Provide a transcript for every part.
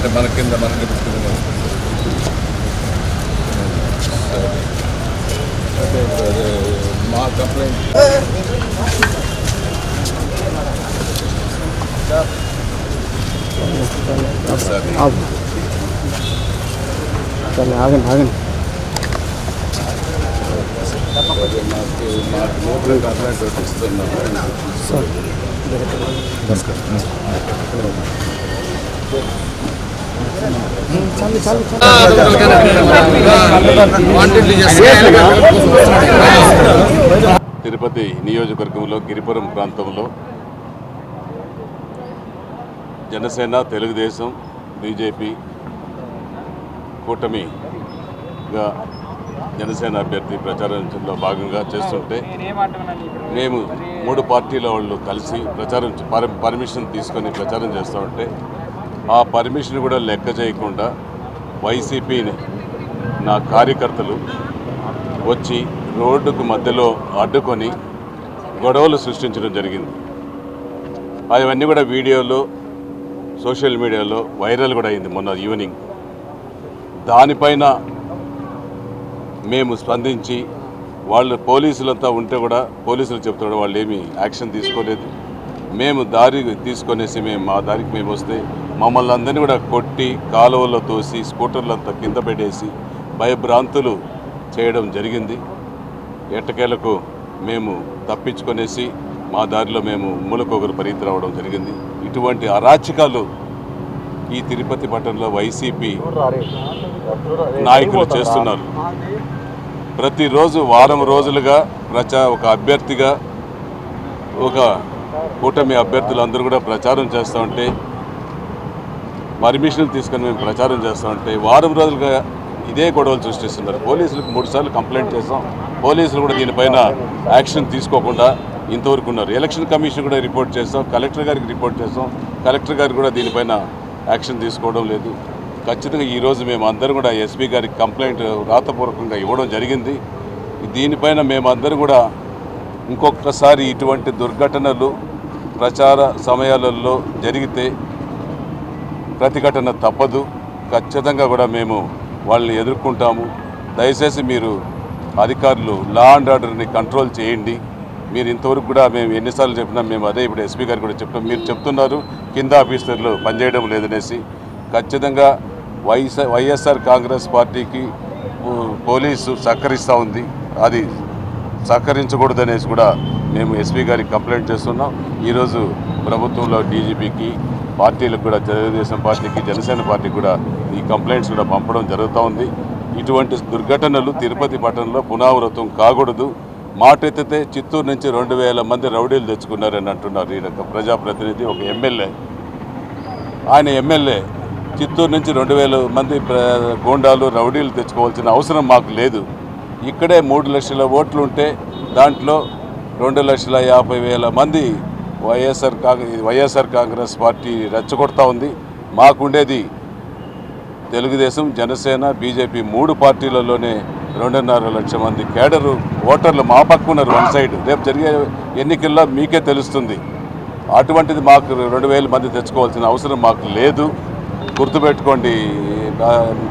అంటే మన కింద మనకి పుస్తకం అదే అదే మా కంప్లైంట్ సరే ఆగు సరే ఆగండి ఆగండి అదే మాకు మాకు లోపల కంప్లైంట్ ఒకటి ఇస్తున్నాం సార్ చాలు చాలు తిరుపతి నియోజకవర్గంలో గిరిపురం ప్రాంతంలో జనసేన తెలుగుదేశం బీజేపీ కూటమిగా జనసేన అభ్యర్థి ప్రచారంలో భాగంగా చేస్తుంటే మేము మూడు పార్టీల వాళ్ళు కలిసి ప్రచారం పర్మిషన్ తీసుకొని ప్రచారం చేస్తూ ఉంటే ఆ పర్మిషన్ కూడా లెక్క చేయకుండా వైసీపీని నా కార్యకర్తలు వచ్చి రోడ్డుకు మధ్యలో అడ్డుకొని గొడవలు సృష్టించడం జరిగింది. అవన్నీ కూడా వీడియోలో సోషల్ మీడియాలో వైరల్ కూడా అయింది మొన్న ఈవినింగ్. దానిపైన మేము స్పందించి వాళ్ళు పోలీసులంతా ఉంటే కూడా పోలీసులు చెప్తున్నాడు వాళ్ళు ఏమీ యాక్షన్ తీసుకోలేదు. మేము దారి తీసుకొనేసి మేము మా దారికి మేము వస్తే మమ్మల్ని అందరినీ కూడా కొట్టి కాలువల్లో తోసి స్కూటర్లంతా కింద పెట్టేసి భయభ్రాంతులు చేయడం జరిగింది. ఎట్టకేలకు మేము తప్పించుకొనేసి మా దారిలో మేము మూలకొకరు పరిగెత్తి రావడం జరిగింది. ఇటువంటి అరాచకాలు ఈ తిరుపతి పట్టణంలో వైసీపీ నాయకులు చేస్తున్నారు. ప్రతిరోజు వారం రోజులుగా ప్రచా ఒక అభ్యర్థిగా ఒక కూటమి అభ్యర్థులు అందరూ కూడా ప్రచారం చేస్తూ ఉంటే పర్మిషన్లు తీసుకొని మేము ప్రచారం చేస్తామంటే వారం రోజులుగా ఇదే గొడవలు సృష్టిస్తున్నారు. పోలీసులకు మూడు సార్లు కంప్లైంట్ చేస్తాం. పోలీసులు కూడా దీనిపైన యాక్షన్ తీసుకోకుండా ఇంతవరకు ఉన్నారు. ఎలక్షన్ కమిషన్ కూడా రిపోర్ట్ చేస్తాం. కలెక్టర్ గారికి రిపోర్ట్ చేస్తాం. కలెక్టర్ గారికి కూడా దీనిపైన యాక్షన్ తీసుకోవడం లేదు. ఖచ్చితంగా ఈరోజు మేము అందరం కూడా ఎస్పీ గారికి కంప్లైంట్ రాతపూర్వకంగా ఇవ్వడం జరిగింది. దీనిపైన మేమందరం కూడా ఇంకొకసారి ఇటువంటి దుర్ఘటనలు ప్రచార సమయాలలో జరిగితే ప్రతిఘటన తప్పదు. ఖచ్చితంగా కూడా మేము వాళ్ళని ఎదుర్కొంటాము. దయచేసి మీరు అధికారులు లా అండ్ ఆర్డర్ని కంట్రోల్ చేయండి. మీరు ఇంతవరకు కూడా మేము ఎన్నిసార్లు చెప్పినా మేము అదే ఇప్పుడు ఎస్పీ గారు కూడా చెప్తాం మీరు చెప్తున్నారు కింద ఆఫీసర్లు పనిచేయడం లేదనేసి. ఖచ్చితంగా వైఎస్ వైఎస్ఆర్ కాంగ్రెస్ పార్టీకి పోలీసు సహకరిస్తూ ఉంది. అది సహకరించకూడదనేసి కూడా మేము ఎస్పీ గారికి కంప్లైంట్ చేస్తున్నాం. ఈరోజు ప్రభుత్వంలో డీజీపీకి పార్టీలకు కూడా తెలుగుదేశం పార్టీకి జనసేన పార్టీకి కూడా ఈ కంప్లైంట్స్ కూడా పంపడం జరుగుతూ ఉంది. ఇటువంటి దుర్ఘటనలు తిరుపతి పట్టణంలో పునరావృతం కాకూడదు. మాట ఎత్తితే చిత్తూరు నుంచి రెండు వేల మంది రౌడీలు తెచ్చుకున్నారని అంటున్నారు ఈ యొక్క ప్రజాప్రతినిధి ఒక ఎమ్మెల్యే. ఆయన ఎమ్మెల్యే చిత్తూరు నుంచి రెండు వేల మంది గోండాలు రౌడీలు తెచ్చుకోవాల్సిన అవసరం మాకు లేదు. ఇక్కడే మూడు లక్షల ఓట్లు ఉంటే దాంట్లో రెండు లక్షల యాభై వేల మంది Y S R Congress Y S R Congress party రెచ్చగొడతా ఉంది. మాకుండేది తెలుగుదేశం జనసేన బీజేపీ మూడు పార్టీలలోనే రెండున్నర లక్ష మంది కేడరు ఓటర్లు మా పక్కున్నారు వన్ సైడ్. రేపు జరిగే ఎన్నికల్లో మీకే తెలుస్తుంది. అటువంటిది మాకు రెండు వేల మంది తెచ్చుకోవాల్సిన అవసరం మాకు లేదు. గుర్తుపెట్టుకోండి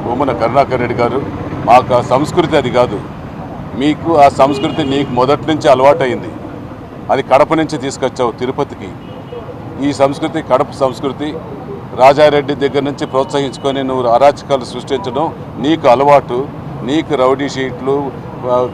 బొమ్మన కరుణాకర్ రెడ్డి గారు మాకు ఆ సంస్కృతి అది కాదు. మీకు ఆ సంస్కృతి నీకు మొదటి నుంచి అలవాటైంది అది కడప నుంచి తీసుకొచ్చావు తిరుపతికి. ఈ సంస్కృతి కడప సంస్కృతి రాజారెడ్డి దగ్గర నుంచి ప్రోత్సహించుకొని నువ్వు అరాచకాలు సృష్టించడం నీకు అలవాటు నీకు రౌడీ షీట్లు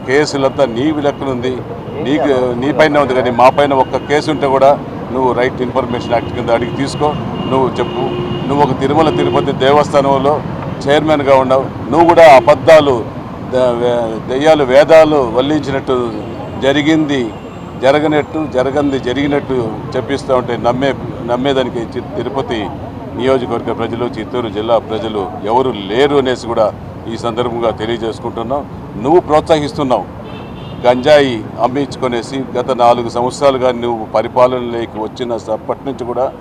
కేసులంతా నీ లెక్కనుంది నీకు నీ పైన ఉంది కానీ మా పైన ఒక్క కేసు ఉంటే కూడా నువ్వు రైట్ ఇన్ఫర్మేషన్ యాక్ట్ కింద అడిగి తీసుకో. నువ్వు చెప్పు. నువ్వు ఒక తిరుమల తిరుపతి దేవస్థానంలో చైర్మన్గా ఉన్నావు. నువ్వు కూడా అబద్ధాలు ద- దెయ్యాలు వేదాలు వల్లించినట్టు జరిగింది. జరగనట్టు జరగంది జరిగినట్టు చెప్పిస్తూ ఉంటే నమ్మే నమ్మేదానికి చి- తిరుపతి నియోజకవర్గ ప్రజలు చిత్తూరు జిల్లా ప్రజలు ఎవరు లేరు అనేసి కూడా ఈ సందర్భంగా తెలియజేసుకుంటున్నాం. నువ్వు ప్రోత్సహిస్తున్నావు. గంజాయి అమ్మించుకొనేసి గత నాలుగు సంవత్సరాలుగా నువ్వు పరిపాలనలోకి వచ్చిన అప్పటి నుంచి కూడా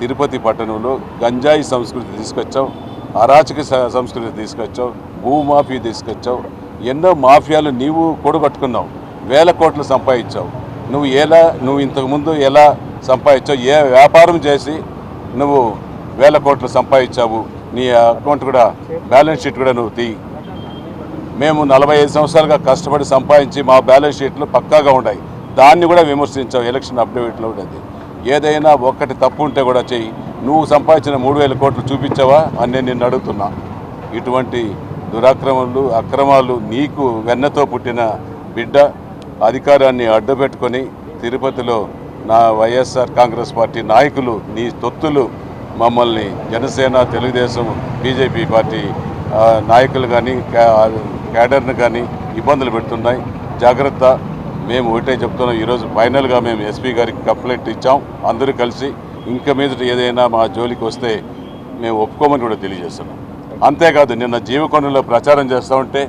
తిరుపతి పట్టణంలో గంజాయి సంస్కృతి తీసుకొచ్చావు. అరాచక సంస్కృతి తీసుకొచ్చావు. భూమాఫీ తీసుకొచ్చావు. ఎన్నో మాఫియాలు నీవు కూడగట్టుకున్నావు వేల కోట్లు సంపాదించావు. నువ్వు ఎలా నువ్వు ఇంతకుముందు ఎలా సంపాదించావు ఏ వ్యాపారం చేసి నువ్వు వేల కోట్లు సంపాదించావు నీ అకౌంట్ కూడా బ్యాలెన్స్ షీట్ కూడా నువ్వు తీ. మేము నలభై ఐదు సంవత్సరాలుగా కష్టపడి సంపాదించి మా బ్యాలెన్స్ షీట్లు పక్కాగా ఉన్నాయి. దాన్ని కూడా విమర్శించావు ఎలక్షన్ అప్డేట్లో ఉండేది. ఏదైనా ఒక్కటి తప్పు ఉంటే కూడా చెయ్యి. నువ్వు సంపాదించిన మూడు వేల కోట్లు చూపించావా అని నేను నిన్ను అడుగుతున్నా. ఇటువంటి దురాక్రమణలు అక్రమాలు నీకు వెన్నతో పుట్టిన బిడ్డ అధికారాన్ని అడ్డుపెట్టుకొని తిరుపతిలో నా వైఎస్ఆర్ కాంగ్రెస్ పార్టీ నాయకులు నీ తొత్తులు మమ్మల్ని జనసేన తెలుగుదేశం బీజేపీ పార్టీ నాయకులు కానీ క్యాడర్ను కానీ ఇబ్బందులు పెడుతున్నాయి. జాగ్రత్త. మేము ఒకటే చెప్తున్నాం ఈరోజు ఫైనల్గా మేము ఎస్పీ గారికి కంప్లైంట్ ఇచ్చాం. అందరూ కలిసి ఇంకా మీదట ఏదైనా మా జోలికి వస్తే మేము ఒప్పుకోమని కూడా తెలియజేస్తున్నాం. అంతేకాదు నిన్న జీవకొండలో ప్రచారం చేస్తూ ఉంటే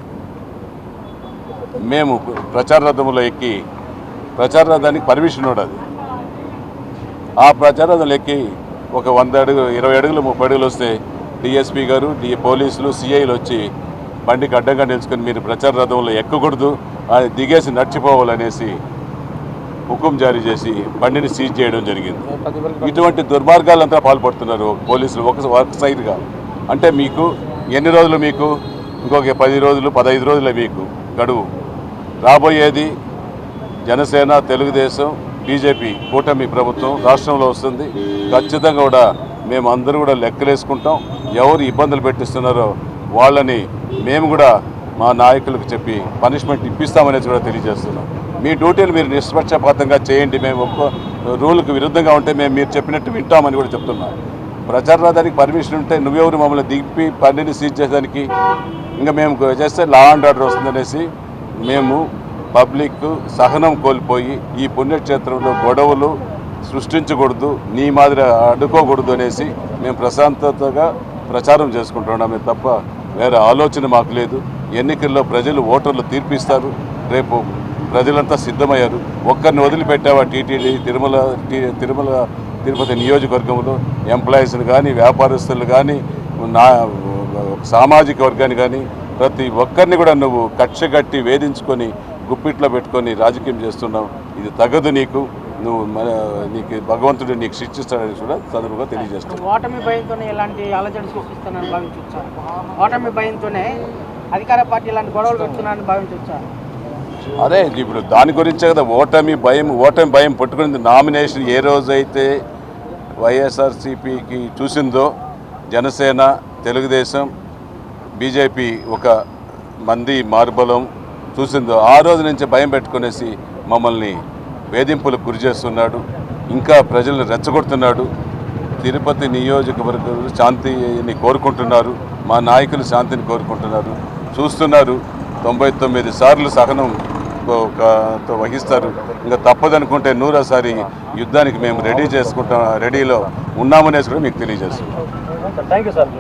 మేము ప్రచార రథంలో ఎక్కి ప్రచార రథానికి పర్మిషన్ ఉండదు. ఆ ప్రచార రథంలో ఎక్కి ఒక వంద అడుగు ఇరవై అడుగులు ముప్పై అడుగులు వస్తే డిఎస్పీ గారు డి పోలీసులు సిఐలు వచ్చి బండికి అడ్డంగా నిలుచుకొని మీరు ప్రచార రథంలో ఎక్కకూడదు అది దిగేసి నడిచిపోవాలనేసి హుకుం జారీ చేసి బండిని సీజ్ చేయడం జరిగింది. ఇటువంటి దుర్మార్గాలంతా పాల్పడుతున్నారు పోలీసులు ఒక ఒక సైడ్గా. అంటే మీకు ఎన్ని రోజులు మీకు? ఇంకొక పది రోజులు పదహైదు రోజులు మీకు గడువు. రాబోయేది జనసేన తెలుగుదేశం బీజేపీ కూటమి ప్రభుత్వం రాష్ట్రంలో వస్తుంది. ఖచ్చితంగా కూడా మేము అందరూ కూడా లెక్కలేసుకుంటాం. ఎవరు ఇబ్బందులు పెట్టిస్తున్నారో వాళ్ళని మేము కూడా మా నాయకులకు చెప్పి పనిష్మెంట్ ఇప్పిస్తామనేది కూడా తెలియజేస్తున్నాం. మీ డ్యూటీలు మీరు నిష్పక్షపాతంగా చేయండి. మేము ఒక్క రూల్కి విరుద్ధంగా ఉంటే మేము మీరు చెప్పినట్టు వింటామని కూడా చెప్తున్నాం. ప్రచార రథానికి పర్మిషన్ ఉంటే నువ్వెవరు మమ్మల్ని దిగిపి పనిని సీజ్ చేసేదానికి? ఇంకా మేము చేస్తే లా అండ్ ఆర్డర్ వస్తుందనేసి మేము పబ్లిక్ సహనం కోల్పోయి ఈ పుణ్యక్షేత్రంలో గొడవలు సృష్టించకూడదు నీ మాదిరి అడ్డుకోకూడదు అనేసి మేము ప్రశాంతతగా ప్రచారం చేసుకుంటున్నామే తప్ప వేరే ఆలోచన మాకు లేదు. ఎన్నికల్లో ప్రజలు ఓటర్లు తీర్పిస్తారు. రేపు ప్రజలంతా సిద్ధమయ్యారు. ఒక్కరిని వదిలిపెట్టావా T T D Tirumala Tirumala Tirupati నియోజకవర్గంలో? ఎంప్లాయీస్ని కానీ వ్యాపారస్తులు కానీ నా సామాజిక వర్గాన్ని కానీ ప్రతి ఒక్కరిని కూడా నువ్వు కక్షగట్టి వేధించుకొని గుప్పిట్లో పెట్టుకొని రాజకీయం చేస్తున్నావు. ఇది తగదు నీకు. నువ్వు మన నీకు భగవంతుడు నీకు శిక్షిస్తాడని కూడా సందర్భంగా తెలియజేస్తున్నావు ఓటమి భయంతోనే ఇలాంటి అలజడి సృష్టిస్తానని భావించవచ్చా ఓటమి భయంతోనే అధికార పార్టీ ఇలాంటి గొడవలు పెడుతున్నారని భావించవచ్చా అదే ఇప్పుడు దాని గురించే కదా. ఓటమి భయం ఓటమి భయం పట్టుకుని నామినేషన్ ఏ రోజైతే వైఎస్ఆర్సీపీకి చూసిందో జనసేన తెలుగుదేశం బీజేపీ ఒక మంది మార్బలం చూసిందో ఆ రోజు నుంచి భయం పెట్టుకునేసి మమ్మల్ని వేధింపులకు గురి చేస్తున్నాడు ఇంకా ప్రజలను రెచ్చగొడుతున్నాడు. తిరుపతి నియోజకవర్గంలో శాంతిని కోరుకుంటున్నారు మా నాయకులు శాంతిని కోరుకుంటున్నారు. చూస్తున్నారు తొంభై తొమ్మిది సార్లు సహనం వహిస్తారు. ఇంకా తప్పదనుకుంటే నూరోసారి యుద్ధానికి మేము రెడీ చేసుకుంటాం రెడీలో ఉన్నామనేసి కూడా మీకు తెలియజేస్తున్నాం. Thank you sir